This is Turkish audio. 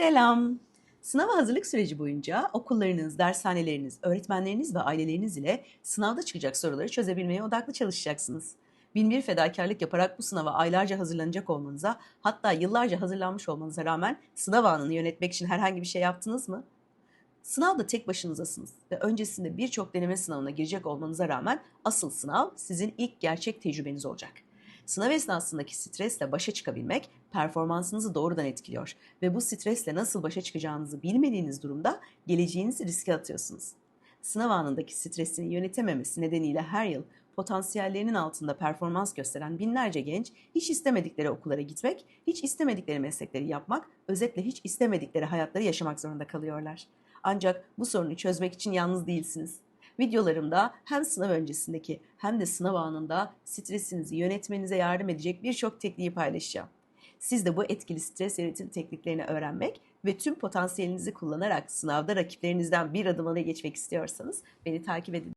Selam. Sınava hazırlık süreci boyunca okullarınız, dershaneleriniz, öğretmenleriniz ve aileleriniz ile sınavda çıkacak soruları çözebilmeye odaklı çalışacaksınız. Bin bir fedakarlık yaparak bu sınava aylarca hazırlanacak olmanıza, hatta yıllarca hazırlanmış olmanıza rağmen sınav anını yönetmek için herhangi bir şey yaptınız mı? Sınavda tek başınızasınız ve öncesinde birçok deneme sınavına girecek olmanıza rağmen asıl sınav sizin ilk gerçek tecrübeniz olacak. Sınav esnasındaki stresle başa çıkabilmek performansınızı doğrudan etkiliyor ve bu stresle nasıl başa çıkacağınızı bilmediğiniz durumda geleceğinizi riske atıyorsunuz. Sınav anındaki stresini yönetememesi nedeniyle her yıl potansiyellerinin altında performans gösteren binlerce genç hiç istemedikleri okullara gitmek, hiç istemedikleri meslekleri yapmak, özetle hiç istemedikleri hayatları yaşamak zorunda kalıyorlar. Ancak bu sorunu çözmek için yalnız değilsiniz. Videolarımda hem sınav öncesindeki hem de sınav anında stresinizi yönetmenize yardım edecek birçok tekniği paylaşacağım. Siz de bu etkili stres yönetim tekniklerini öğrenmek ve tüm potansiyelinizi kullanarak sınavda rakiplerinizden bir adım öne geçmek istiyorsanız beni takip edin.